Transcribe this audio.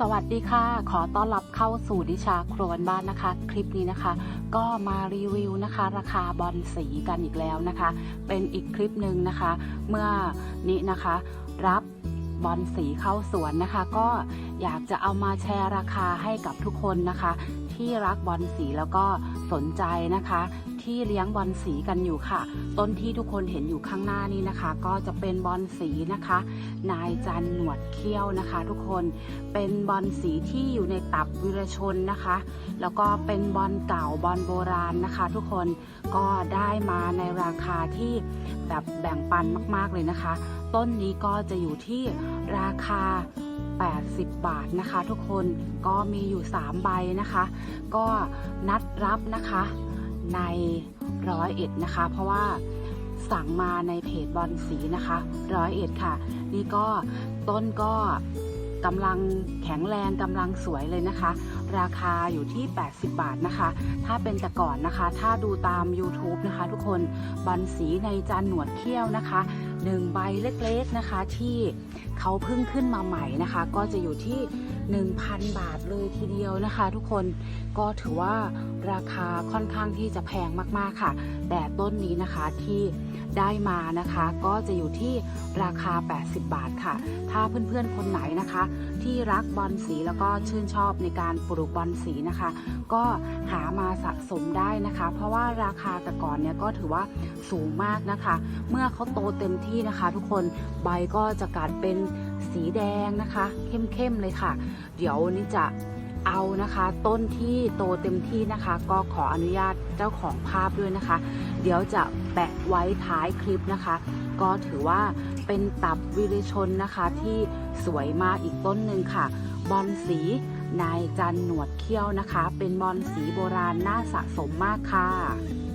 สวัสดีค่ะ ขอต้อนรับเข้าสู่ดิชาครัวบ้านนะคะ คลิปนี้นะคะ ก็มารีวิวนะคะ ราคาบอลสีกันอีกแล้วนะคะ เป็นอีกคลิปหนึ่งนะคะ เมื่อนี้นะคะ รับ บอลสีเข้าสวนนะคะ ก็อยากจะเอามาแชร์ราคาให้กับทุกคนนะคะ ที่รักบอลสีแล้วก็สนใจนะคะ ที่เลี้ยงบอลสีกันอยู่ค่ะ ต้นที่ทุกคนเห็นอยู่ข้างหน้านี้นะคะ ก็จะเป็นบอลสีนะคะ นายจันหนวดเขี้ยวนะคะ ทุกคนเป็นบอลสีที่อยู่ในตับวิรชนนะคะ แล้วก็เป็นบอลเก่าบอลโบราณนะคะ ทุกคนก็ได้มาในราคาที่แบบแบ่งปันมาก ๆเลยนะคะ ต้นนี้ก็จะอยู่ที่ราคา 80 บาทนะคะ ทุกคนก็มีอยู่ 3 ใบนะคะ ก็นัดรับนะคะในร้อยเอ็ดนะคะ เพราะว่าสั่งมาในเพจบอลสีนะคะร้อยเอ็ดค่ะ นี่ก็ต้นก็กำลังแข็งแรงกำลังสวยเลยนะคะ ราคาอยู่ที่ 80 บาทนะคะ ถ้าเป็นแต่ก่อนนะคะ ถ้าดูตาม YouTube นะคะ ทุกคนบอลสีในจานหนวดเขี้ยวนะคะหนึ่งใบเล็กๆนะคะที่เขาเพิ่งขึ้นมาใหม่นะคะ ก็จะอยู่ที่ 1,000 บาทเลยทีเดียวนะคะ ทุกคนก็ถือว่าราคาค่อนข้างที่จะแพงมากๆค่ะ แต่ต้นนี้นะคะที่ได้มานะคะก็จะอยู่ที่ราคา 80 บาทค่ะ ถ้าเพื่อนๆคนไหนนะคะ ที่รักบอลสีแล้วก็ชื่นชอบในการปลูกบอลสีนะคะ ก็หามาสะสมได้นะคะ เพราะว่าราคาแต่ก่อนเนี่ยก็ถือว่าสูงมากนะคะ เมื่อเขาโตเต็มที่นะคะ ทุกคนใบก็จะกลายเป็นสีแดงนะคะ เข้มๆเลยค่ะ เดี๋ยววันนี้จะเอานะคะ ต้นที่โตเต็มที่นะคะ ก็ขออนุญาตเจ้าของภาพด้วยนะคะ เดี๋ยวจะแปะไว้ท้ายคลิปนะคะ ก็ถือว่าเป็นตับวิริชนนะคะที่สวยมากอีกต้นหนึ่งค่ะ บอลสีนายจันหนวดเขี้ยวนะคะ เป็นบอลสีโบราณน่าสะสมมากค่ะ